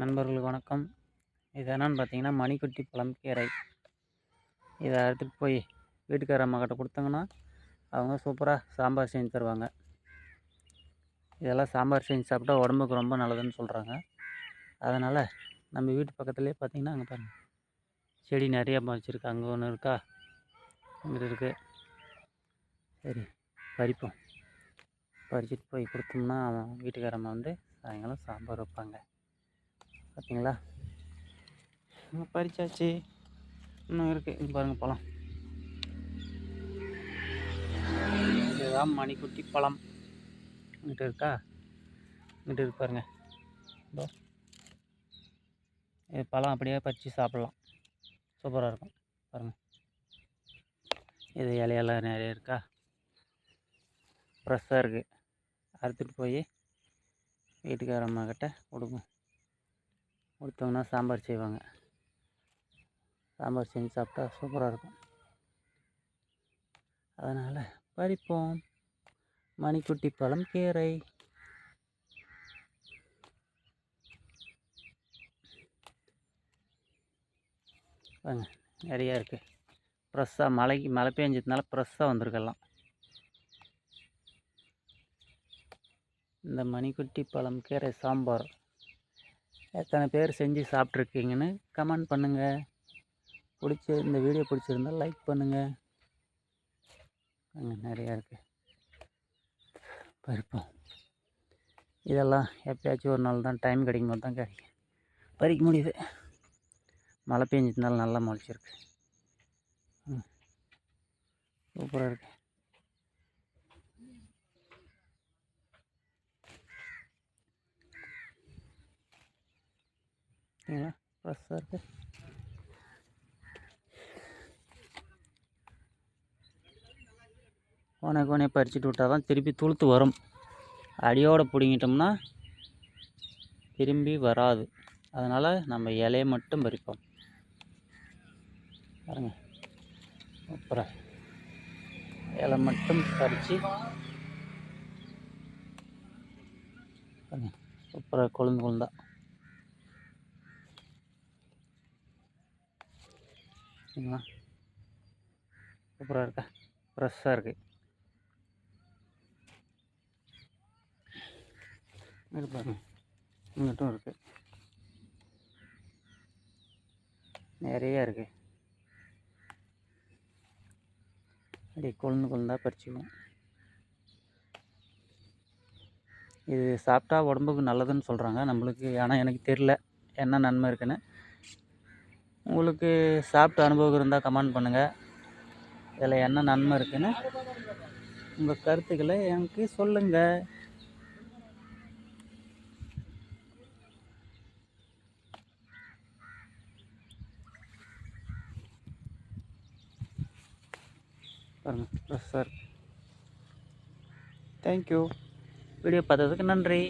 நண்பர்களுக்கு வணக்கம். இது என்னன்னு பார்த்தீங்கன்னா மணிக்குட்டி பழம்கீரை இதை எடுத்துகிட்டு போய் வீட்டுக்கார அம்மாக்கிட்ட கொடுத்தாங்கன்னா அவங்க சூப்பராக சாம்பார் செஞ்சு தருவாங்க. இதெல்லாம் சாம்பார் செஞ்சு சாப்பிட்டா உடம்புக்கு ரொம்ப நல்லதுன்னு சொல்கிறாங்க அதனால் நம்ம வீட்டு பக்கத்துலேயே பார்த்தீங்கன்னா அங்கே பாருங்கள் செடி நிறையா வச்சுருக்கு. அங்கே ஒன்று இருக்கா? இங்கிட்டு இருக்குது சரி பறிப்போம். பறிச்சுட்டு போய் கொடுத்தோம்னா அவன் வீட்டுக்காரம்மா வந்து சாயங்காலம் சாம்பார் வைப்பாங்க. பார்த்தீங்களா? பறிச்சாச்சு. இன்னும் இருக்குது இங்கே பாருங்கள் பழம். இதுதான் மணிக்குட்டி பழம். இங்கிட்ட இருக்கா? இங்கிட்ட இருக்கு பாருங்க. இதோ. இது பழம் அப்படியே பறித்து சாப்பிட்லாம். சூப்பராக இருக்கும். பாருங்கள் இது இலையெல்லாம் நிறைய இருக்கா? ஃப்ரெஷ்ஷாக இருக்குது அறுத்துட்டு போய் வீட்டுக்கார அம்மா கிட்ட கொடுத்தோம்னா சாம்பார் செய்வாங்க. சாம்பார் செஞ்சு சாப்பிட்டா சூப்பராக இருக்கும். அதனால் பறிப்போம். மணிக்குட்டி பழம் கீரை. வாங்க நிறையா இருக்குது ஃப்ரெஷ்ஷாக மழைக்கு மழை பெஞ்சதுனால ஃப்ரெஷ்ஷாக வந்திருக்கலாம். இந்த மணிக்குட்டி பழம் கீரை சாம்பார். எத்தனை பேர் செஞ்சு சாப்பிட்ருக்கீங்கன்னு கமெண்ட் பண்ணுங்கள் பிடிச்ச இந்த வீடியோ பிடிச்சிருந்தால் லைக் பண்ணுங்கள் அங்கே நிறையா இருக்குது பறிப்போம் இதெல்லாம் எப்பயாச்சும் ஒரு நாள் தான் டைம் கிடைக்கும் போது தான் கிடைக்கும். பறிக்க முடியுது. மழை பெஞ்சதுனால நல்லா முளைச்சிருக்கு. சூப்பராக இருக்குது பார்த்தீங்களா ஃப்ரெஷ்ஷாக இருக்குது கோனை கோனை பறிச்சுட்டு விட்டால் தான் திருப்பி துளுத்து வரும். அடியோடு பிடுங்கிட்டோம்னா திரும்பி வராது. அதனால் நம்ம இலையை மட்டும் பறிப்போம். பாருங்க. அப்புறம் இலை மட்டும் பறித்து பாருங்க. சூப்பராக கொழுந்து கொழுந்தான் சரிங்களா சூப்பராக இருக்கா? ஃப்ரெஷ்ஷாக இருக்குது இது பாருங்க. இங்கிட்டும் இருக்குது நிறையா இருக்குது அப்படியே கொழுந்து கொழுந்தா பறிச்சுக்குவோம் இது சாப்பிட்டா உடம்புக்கு நல்லதுன்னு சொல்கிறாங்க நம்மளுக்கு ஆனால் எனக்கு தெரில என்ன நன்மை இருக்குன்னு. உங்களுக்கு சாப்பிட்ட அனுபவம் இருந்தால் கமெண்ட் பண்ணுங்கள் இதில் என்ன நன்மை இருக்குன்னு உங்கள் கருத்துக்களை எனக்கு சொல்லுங்கள் பாருங்கள் சார் தேங்க்யூ வீடியோ பார்த்ததுக்கு நன்றி.